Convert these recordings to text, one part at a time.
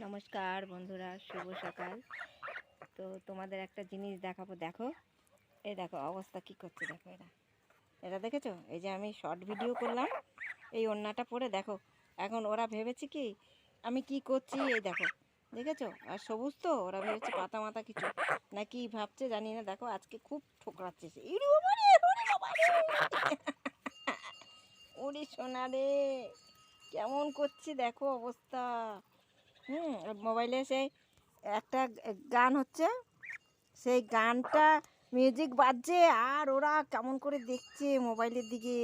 নমস্কার বন্ধুরা, শুভ সকাল। তো তোমাদের একটা জিনিস দেখাবো, দেখো। এই দেখো, অবস্থা কি করছে দেখো এরা। এটা দেখেছ? এই যে আমি শর্ট ভিডিও করলাম, এই ওড়নাটা পরে দেখো। এখন ওরা ভেবেছে কি, আমি কি করছি, এই দেখো। দেখেছ? আর সবুজ তো, ওরা ভেবেছে পাতা মাতা কিছু। না কি ভাবছে, জানি না। দেখো, আজকে খুব ঠোকরাচ্ছে সে। সোনা রে! কেমন করছে দেখো অবস্থা। হুম মোবাইলে সেই একটা গান হচ্ছে। সেই গানটা মিউজিক বাজছে আর ওরা কেমন করে দেখছে মোবাইলের দিকে।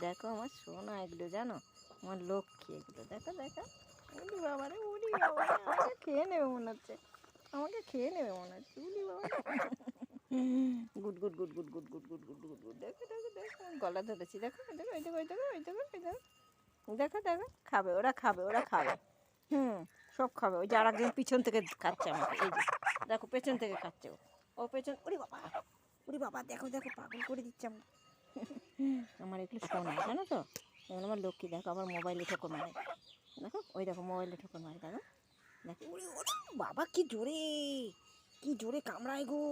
দেখো আমার সোনা এগুলো, জানো? আমার লক্ষ্মী এগুলো। দেখো দেখো। উলি বাবা রে, উলি বাবা খেয়ে নেবে মনে হচ্ছে। আমাকে খেয়ে নেবে মনে হচ্ছে। উলি বাবা good good good good good good good good good good. দেখো দেখো দেখো। গলা ধরেছি। দেখো দেখো, ওই দেখো ওই দেখো ওই দেখো ওই দেখো। দেখো দেখো। খাবে, ওরা খাবে ওরা খাবে। হুম। সব খাবে। ওই যে আর একজন পিছন থেকে খাচ্ছে আমাকে এই যে। দেখো পেছন থেকে খাচ্ছে ও। ও পেছন ওরে বাবা ওরে বাবা দেখো দেখো পাগল করে দিচ্ছে আমার আমার এগুলো শোনা জানো তো? এগুলো আমার লক্ষ্মী দেখো আমার মোবাইলে ঠোকর মারে। দেখো ওই দেখো মোবাইলে ঠোকর মারে দেখো। দেখো। ওরে ওরে বাবা কি জোরে কি জোরে কামড়ায় গো।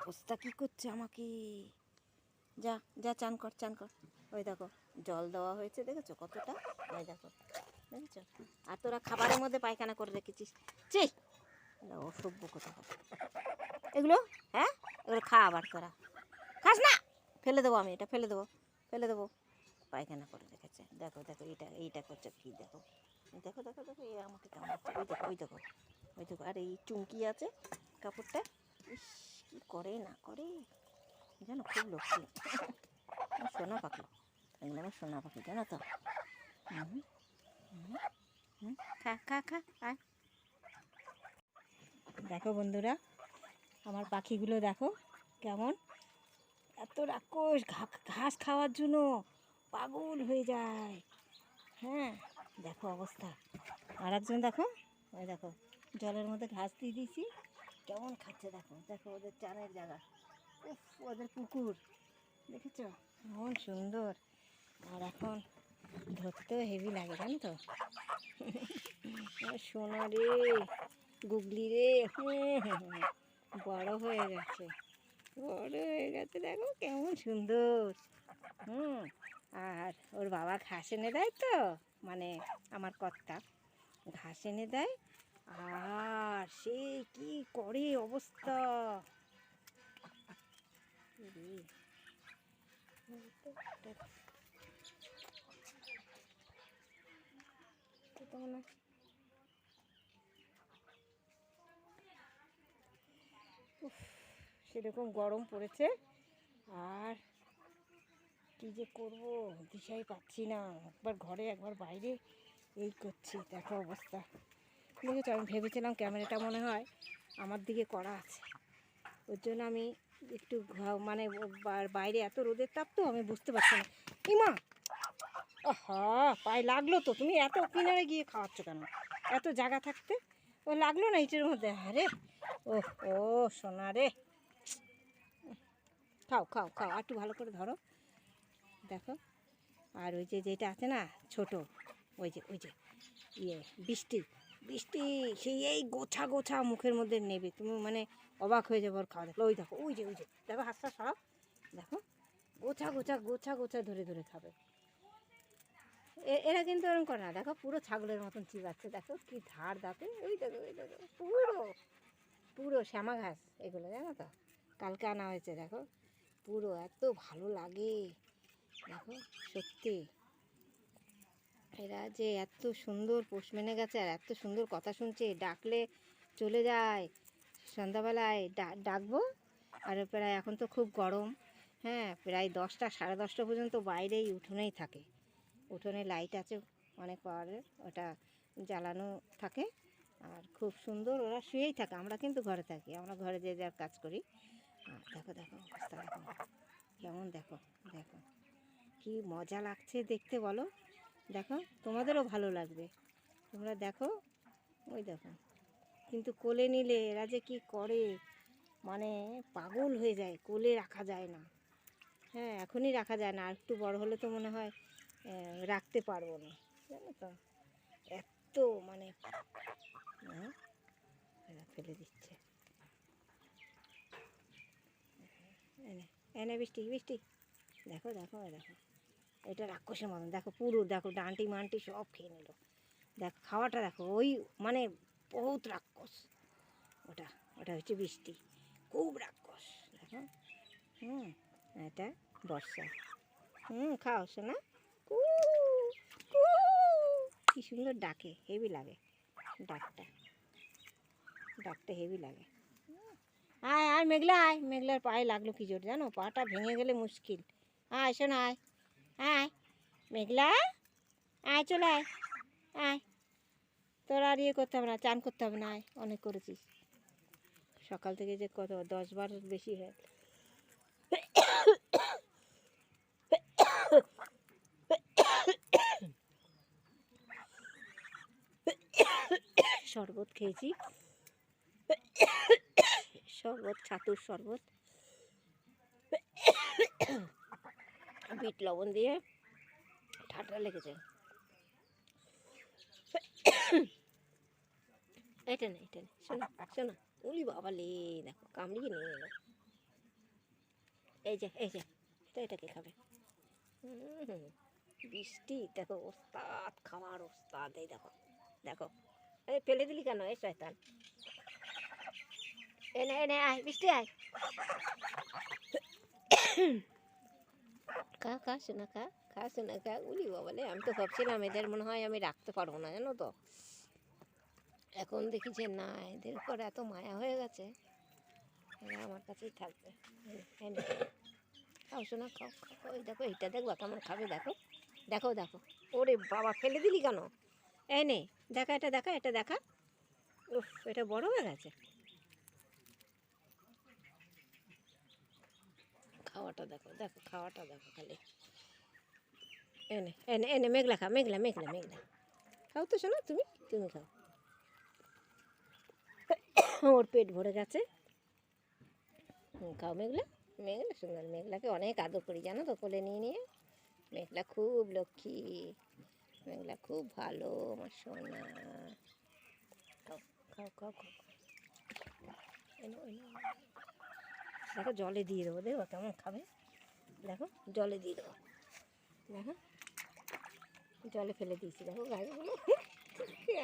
অবস্থা কি করছে আমাকে? যা যা চান কর চান কর। ওই দেখো জল দেওয়া হয়েছে দেখেছ কতটা? ওই দেখো। আর তোরা খাবারের মধ্যে পায়খানা করে রেখেছিস। চি অসভ্য কথা। এগুলো? হ্যাঁ? এগুলো খা আবার তোরা। খাস না! ফেলে দেবো আমি এটা ফেলে দেবো ফেলে দেবো। পায়খানা করে রেখেছে। দেখো দেখো এইটা এইটা করছে কি দেখো? দেখো দেখো দেখো এই আমাকে ওই দেখো ওই দেখো ওই দেখো। আর এই চুমকি আছে কাপড়টা? ইস করে না করে? জানো খুব লক্ষ্মী। সোনা পাখি। এগুলো আমার সোনা পাখি জানো তো? হুম, খা খা খা দেখো বন্ধুরা, আমার পাখিগুলো দেখো কেমন। এত রাক্ষস ঘাস খাওয়ার জন্য পাগল হয়ে যায়। হ্যাঁ দেখো অবস্থা। আর একজন দেখো, ওই দেখো, জলের মধ্যে ঘাস দিয়ে দিয়েছি। কেমন খাচ্ছে দেখো দেখো ওদের চানের জায়গা। উফ, ওদের পুকুর, দেখেছ? কেমন সুন্দর। আর এখন ধরতেও হেভি লাগে, জানো তো? সোনা রে, গুগলি রে বড় হয়ে গেছে। বড় হয়ে গেছে, দেখো কেমন সুন্দর। হুম, আর ওর বাবা ঘাস এনে দেয় তো মানে আমার কর্তা, ঘাস এনে দেয়। আর সে কি করে অবস্থা? উফ, সেরকম গরম পড়েছে। আর কি যে করব দিশাই পাচ্ছি না। একবার ঘরে একবার বাইরে এই করছি দেখো অবস্থা। দেখেছ আমি ভেবেছিলাম ক্যামেরাটা মনে হয় আমার দিকে করা আছে। ওর জন্য আমি একটু মানে বাইরে এত রোদের তাপ তো আমি বুঝতে পারছি না। ইমা! আহা, পায়ে লাগল তো। তুমি এত কিনারে গিয়ে খাওয়াচ্ছ কেন? এত জায়গা থাকতে? ও, লাগল না ইটের মধ্যে? আরে ও ও, সোনা রে। খাও খাও খাও একটু ভালো করে ধরো। দেখো, আর ওই যে যেটা আছে না, ছোট, ওই যে ওই যে ইয়ে বৃষ্টি বৃষ্টি, সেই এই গোছা গোছা মুখের মধ্যে নেবে। তুমি মানে অবাক হয়ে যাব খাওয়া দেখো। ওই দেখো, ওই যে ওই যে, দেখো, হাতটা সরাও। দেখো, গোছা গোছা গোছা গোছা ধরে ধরে খাবে। এরা কিন্তু এরকম করে না। দেখো, পুরো ছাগলের মতন চিবাচ্ছে। দেখো কি ধার দাঁতে। ওই দেখো ওই দেখো। পুরো পুরো শ্যামা ঘাস এগুলো, জানো তো? কালকে আনা হয়েছে, দেখো। পুরো এত ভালো লাগে। দেখো, সত্যি। এরা যে এত সুন্দর পোষ মেনে গেছে আর এত সুন্দর কথা শুনছে। ডাকলে চলে যায়। সন্ধ্যাবেলায় ডা- ডাকবো। আর প্রায় এখন তো খুব গরম। হ্যাঁ প্রায় দশটা, সাড়ে দশটা পর্যন্ত বাইরেই উঠোনেই থাকে। উঠোনে লাইট আছে অনেক পাওয়ারের ওটা জ্বালানো থাকে। আর খুব সুন্দর ওরা শুয়েই থাকে, আমরা কিন্তু ঘরে থাকি, আমরা ঘরে যে যার কাজ করি। আর দেখো দেখো, অবস্থা, দেখো, কেমন দেখো দেখো, কি মজা লাগছে দেখতে বলো। দেখো, তোমাদেরও ভালো লাগবে। তোমরা দেখো, ওই দেখো, কিন্তু কোলে নিলে এরা যে কি করে? মানে পাগল হয়ে যায়, কোলে রাখা যায় না। হ্যাঁ এখনই রাখা যায় না, আর একটু বড় হলে তো মনে হয় রাখতে পারব না। জানো তো? এত মানে হ্যাঁ, ফেলে দিচ্ছে। এনে এনে বৃষ্টি বৃষ্টি। দেখো দেখো দেখো। এটা রাক্ষসের মতন। দেখো পুরো দেখো ডান্টি মান্টি সব খেয়ে নিল। দেখো খাওয়াটা দেখো ওই মানে বহুত রাক্ষস। ওটা ওটা হচ্ছে বৃষ্টি। খুব রাক্ষস দেখো। হুম এটা বর্ষা। হুম খাও শোনা কু সুন্দর ডাকে হেভি লাগে, ডাকটা। ডাকটা হেভি লাগে। আয় আয়, মেঘলা আয়, মেঘলার পায়ে লাগল কি জোর, জানো? পাটা ভেঙে গেলে মুশকিল। আয়, শোন, আয়। আয়, মেঘলা, আয়, চলে আয়। আয়। তোর আর ইয়ে করতে হবে না, চান করতে হবে না, আয়। অনেক করেছিস। সকাল থেকে যে কত, দশ বার বেশি হয়। শরবত খেয়েছি। শরবত, ছাতুর শরবত। বিট লবণ দিয়ে ঠান্ডা লেগেছে। এটা না এটা না। শোনো শোনো, উলি বাবা লে, দেখো, কামড়িয়ে নিয়ে এলো এই যে এই যে, এটা এটাকে খাবে? বৃষ্টি দেখো, ওস্তাদ খাওয়ার ওস্তাদ, এই দেখো দেখো। ফেলে দিলি কেন? এই শয়তান। এনে এনে, আয় বৃষ্টি আয়। খা খা শোনা খা খা শোনা খা, উলি বলে আমি তো ভাবছিলাম এদের মনে হয় আমি রাখতে পারব না, জানো তো। এখন দেখি যে না, এদের উপর এত মায়া হয়ে গেছে। এরা আমার কাছেই থাকবে। খাও শোনা খাও খাও। ওই দেখো, এইটা দেখবা কেমন খাবে, দেখো। দেখো দেখো। ওরে বাবা, ফেলে দিলি কেন? এই নে, দেখা এটা দেখা এটা, দেখা। উফ, এটা বড় হয়ে গেছে। খাওয়াটা দেখো দেখো, খাওয়াটা দেখো খালি। এনে এনে এনে মেঘলা খা, মেঘলা মেঘলা মেঘলা। খাও তো শোনো তুমি তুমি খাও। ওর পেট ভরে গেছে। খাও মেঘলা মেঘলা, সুন্দর মেঘলাকে অনেক আদর করি, জানো তো, কোলে নিয়ে নিয়ে। মেঘলা খুব লক্ষ্মী। মেঘলা খুব ভালো আমার সোনা। খাও খাও খাও খাও। এনো, এনো। দেখো জলে দিয়ে দেবো। দেখো কেমন খাবে। দেখো জলে দিয়ে দেবো। দেখো জলে ফেলে দিয়েছি। দেখো গাছগুলো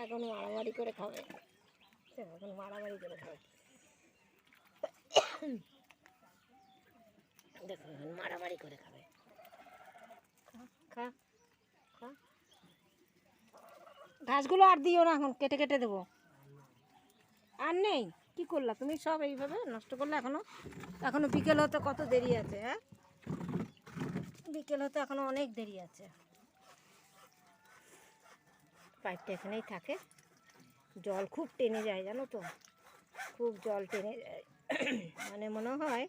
এখন মারামারি করে খাবে? এখন মারামারি করে খাবে? দেখো মারামারি করে খাবে। খা খা। ঘাসগুলো আর দিও না এখন, কেটে কেটে দেবো। আর নেই, কি করলা তুমি সব এইভাবে নষ্ট করলে এখনও? এখনও বিকেল হতে কত দেরি আছে হ্যাঁ? বিকেল হতে এখনও অনেক দেরি আছে। পাইপটা এখানেই থাকে। জল খুব টেনে যায়, জানো তো? খুব জল টেনে যায়। মানে মনে হয়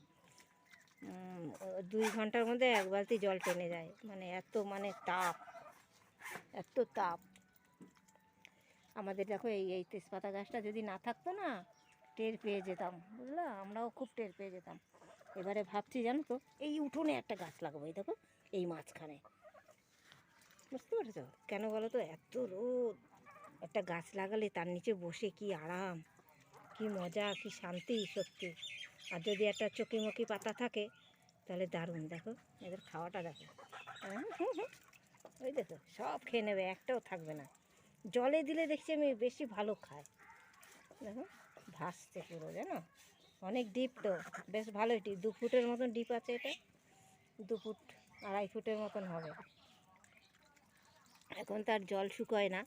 দুই ঘণ্টার মধ্যে এক বালতি জল টেনে যায়। মানে এত মানে তাপ, এত তাপ। আমাদের দেখো এই এই তেজপাতা গাছটা যদি না থাকতো না টের পেয়ে যেতাম বুঝলা? আমরাও খুব টের পেয়ে যেতাম। এবারে ভাবছি জানো তো এই উঠোনে একটা গাছ লাগাবো এই দেখো এই মাঝখানে। বুঝতে পেরেছ? কেন বলো তো? এত রোদ। একটা গাছ লাগালে তার নিচে বসে কি আরাম কি মজা কি শান্তি সত্যি। আর যদি একটা চকিমকি পাতা থাকে তাহলে দারুণ দেখো। এদের খাওয়াটা দেখো। হ্যাঁ, হুম, হুম। ওই দেখো সব খেয়ে নেবে একটাও থাকবে না। জলে দিলে দেখছি আমি বেশি ভালো খাই। দেখো, ভাসছে পুরো, জানো? অনেক ডিপ তো, বেশ ভালোই ডিপ দু ফুটের মতন ডিপ আছে এটা। দু ফুট, আড়াই ফুটের মতন হবে। এখন তার জল শুকোয় না।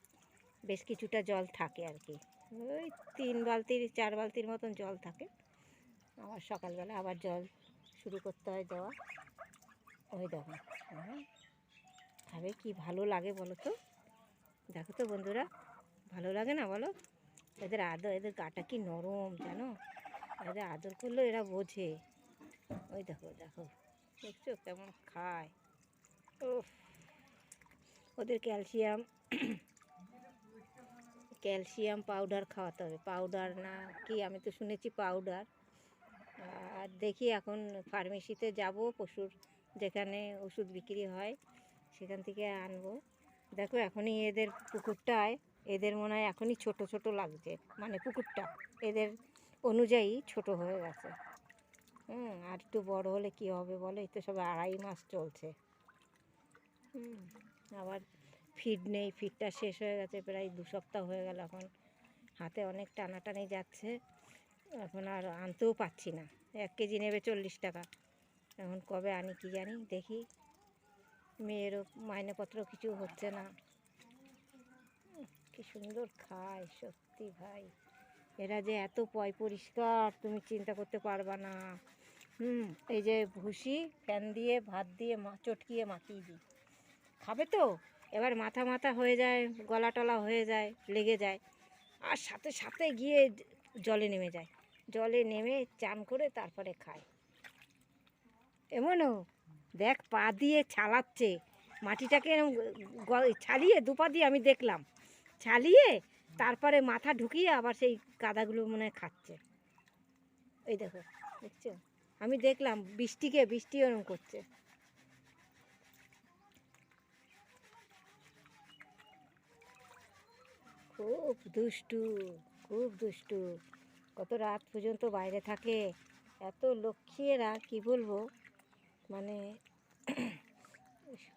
বেশ কিছুটা জল থাকে আর কি। ওই তিন বালতির চার বালতির মতন জল থাকে। আবার সকালবেলা আবার জল শুরু করতে হয় দেওয়া। ওই দেখো হ্যাঁ? খাবে কি ভালো লাগে বলো তো। দেখো তো বন্ধুরা, ভালো লাগে না বলো? এদের আদর, এদের গাটা কি নরম জানো? এদের আদর করলেও এরা বোঝে। ওই দেখো দেখো, দেখছ কেমন খায়। ও ওদের ক্যালসিয়াম ক্যালসিয়াম পাউডার খাওয়াতে হবে। পাউডার না কি, আমি তো শুনেছি পাউডার। আর দেখি এখন ফার্মেসিতে যাব, পশুর যেখানে ওষুধ বিক্রি হয়, সেখান থেকে আনব। দেখো এখনই এদের পুকুরটায় এদের মনে হয় এখনই ছোট ছোট লাগছে। মানে পুকুরটা। এদের অনুযায়ী ছোট হয়ে গেছে। হুম, আর একটু বড় হলে কি হবে বলো? এই তো সব আড়াই মাস চলছে। হুম, আবার ফিড নেই। ফিডটা শেষ হয়ে গেছে। প্রায় দু সপ্তাহ হয়ে গেল এখন। হাতে অনেক টানাটানি যাচ্ছে। এখন আর আনতেও পাচ্ছি না। এক কেজি নেবে চল্লিশ টাকা। এখন কবে আনি কি জানি? দেখি। মেয়েরও মাইনেপত্র কিছু হচ্ছে না। কি সুন্দর খায় সত্যি ভাই। এরা যে এত পয় পরিষ্কার, তুমি চিন্তা করতে পারবা না। হুম, এই যে ভুসি ফ্যান দিয়ে, ভাত দিয়ে, মা, চটকিয়ে মাখিয়ে দিই। খাবে তো? এবার মাথা মাথা হয়ে যায়, গলা টলা হয়ে যায়, লেগে যায়। আর সাথে সাথে গিয়ে জলে নেমে যায়। জলে নেমে চান করে তারপরে খায়। এমনও? দেখ, পা দিয়ে ছালাচ্ছে। মাটিটাকে ছালিয়ে দুপা দিয়ে আমি দেখলাম। ছালিয়ে তারপরে মাথা ঢুকিয়ে আবার সেই কাদাগুলো মনে খাচ্ছে। এই দেখো, দেখছ? আমি দেখলাম বৃষ্টিকে, বৃষ্টি ওরম করছে। খুব দুষ্টু খুব দুষ্টু। কত রাত পর্যন্ত বাইরে থাকে? এত লক্ষ্মী এরা কী বলব? মানে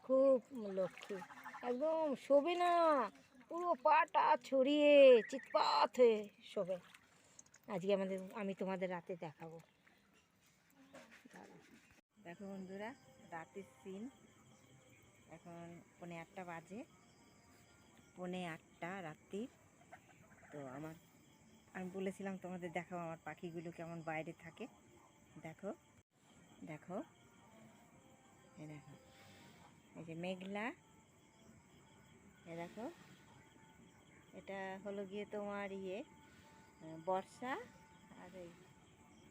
খুব লক্ষ্মী। একদম শোবে না, পুরো পাটা ছড়িয়ে চিৎপাত হয়ে শোবে। আজকে আমাদের, আমি তোমাদের রাতে দেখাবো। দেখো বন্ধুরা, রাতের সিন এখন পনে আটটা বাজে। পনে আটটা রাত্রির তো আমার, আমি বলেছিলাম তোমাদের দেখাবো আমার পাখিগুলো কেমন বাইরে থাকে। দেখো দেখো। এই দেখো। এই যে মেঘলা। এ দেখো। এটা হলো গিয়ে তোমার ইয়ে বর্ষা আর ওই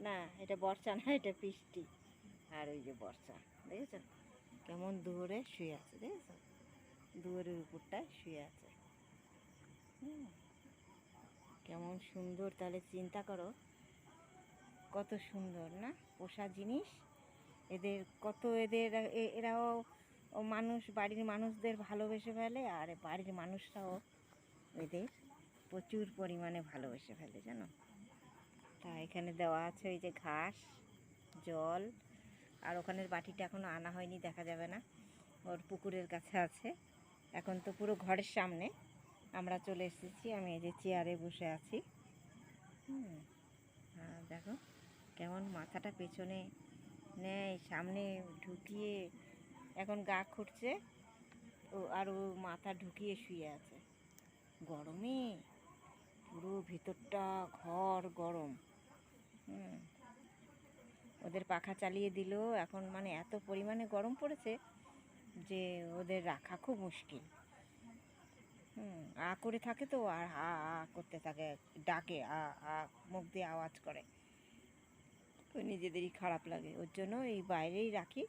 না, এটা বর্ষা না, এটা বৃষ্টি। আর ওই যে বর্ষা, দেখেছ? কেমন দূরে শুয়ে আছে, দেখেছ? দুয়ারের উপরটায় শুয়ে আছে। কেমন সুন্দর, তাহলে চিন্তা করো। কত সুন্দর, না? পোষা জিনিস। এদের কত এদের এরাও মানুষ, বাড়ির মানুষদের ভালোবেসে ফেলে আর বাড়ির মানুষরাও এদের প্রচুর পরিমাণে ভালোবেসে ফেলে, জানো? তা এখানে দেওয়া আছে ওই যে ঘাস, জল, আর ওখানের বাটিটা এখনও আনা হয়নি, দেখা যাবে না। ওর পুকুরের কাছে আছে। এখন তো পুরো ঘরের সামনে। আমরা চলে এসেছি, আমি এই যে চেয়ারে বসে আছি। হুম দেখো, কেমন মাথাটা পেছনে নেয় সামনে ঢুকিয়ে এখন গা খুঁটছে ও আর ও মাথা ঢুকিয়ে শুয়ে আছে। গরমে পুরো ভিতরটা ঘর গরম। ওদের পাখা চালিয়ে দিল। এখন মানে এত পরিমাণে গরম পড়েছে যে ওদের রাখা খুব মুশকিল। হুম, আ করে থাকে তো, আর আ আ করতে থাকে, ডাকে, আ আ, মুখ দিয়ে আওয়াজ করে। তো নিজেদেরই খারাপ লাগে। ওর জন্য এই বাইরেই রাখি।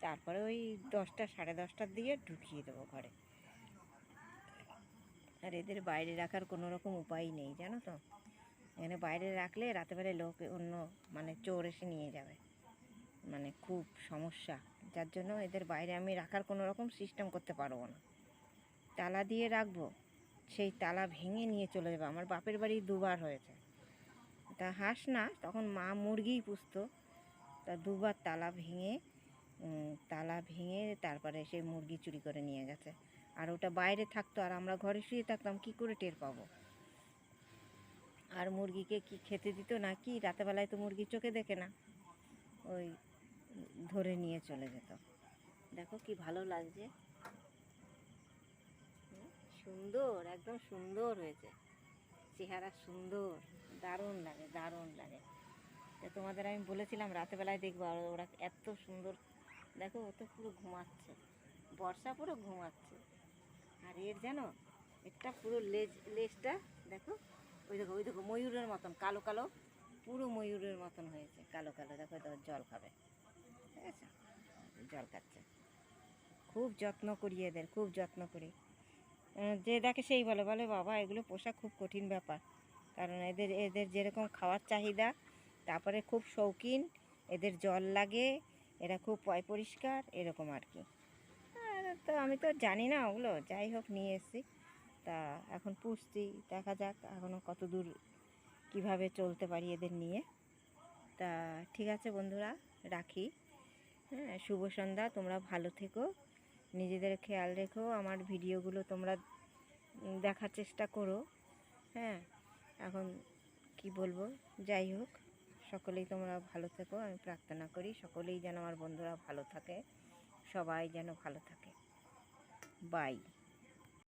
তারপরে ওই দশটা, সাড়ে দশটার দিকে ঢুকিয়ে দেবো ঘরে। আর এদের বাইরে রাখার কোনো রকম উপায় নেই, জানো তো? এখানে বাইরে রাখলে রাতেবেলায় লোক অন্য মানে চোর এসে নিয়ে যাবে। মানে খুব সমস্যা। যার জন্য এদের বাইরে আমি রাখার কোনো রকম সিস্টেম করতে পারব না। তালা দিয়ে রাখব। সেই তালা ভেঙে নিয়ে চলে যাবে। আমার বাপের বাড়ি দুবার হয়েছে। তা হাঁস না, তখন মা মুরগিই পুষতো। তা দুবার তালা ভেঙে তালা ভেঙে তারপরে সেই মুরগি চুরি করে নিয়ে গেছে। আর ওটা বাইরে থাকতো, আর আমরা ঘরে শুয়ে থাকতাম, কি করে টের পাবো? আর মুরগিকে কি খেতে দিত না কি? রাতেবেলায় তো মুরগি চোখে দেখে না। ওই ধরে নিয়ে চলে যেত। দেখো কি ভালো লাগছে। সুন্দর, একদম সুন্দর হয়েছে। চেহারা সুন্দর। দারুণ লাগে দারুণ লাগে। তা তোমাদের আমি বলেছিলাম রাতেবেলায় দেখব আর ওরা এত সুন্দর, দেখো ও তো পুরো ঘুমাচ্ছে, বর্ষা পুরো ঘুমাচ্ছে। আর এর যেন এটা পুরো লেজ, লেজটা দেখো, ওই দেখো ওই দেখো ময়ূরের মতন, কালো কালো, পুরো ময়ূরের মতন হয়েছে, কালো কালো, দেখো দেখো জল খাবে, ঠিক আছে? জল খাচ্ছে। খুব যত্ন করি এদের, খুব যত্ন করি। যে দেখে সেই বলে বলে বাবা এগুলো পোষা খুব কঠিন ব্যাপার। কারণ এদের এদের যেরকম খাওয়ার চাহিদা, তারপরে খুব শৌখিন, এদের জল লাগে, এরা খুব পয় পরিষ্কার, এরকম আর কি। তো আমি তো জানি না ওগুলো, যাই হোক নিয়ে এসেছি। তা এখন পুষছি, দেখা যাক এখনও কত দূর কীভাবে চলতে পারি এদের নিয়ে। তা ঠিক আছে বন্ধুরা, রাখি। হ্যাঁ শুভ সন্ধ্যা, তোমরা ভালো থেকো। নিজেদের খেয়াল রেখো, আমার ভিডিওগুলো তোমরা দেখার চেষ্টা করো। হ্যাঁ এখন কি বলব? যাই হোক, সকলেই তোমরা ভালো থেকো, আমি প্রার্থনা করি সকলেই যেন আমার বন্ধুরা ভালো থাকে, সবাই যেন ভালো থাকে। বাই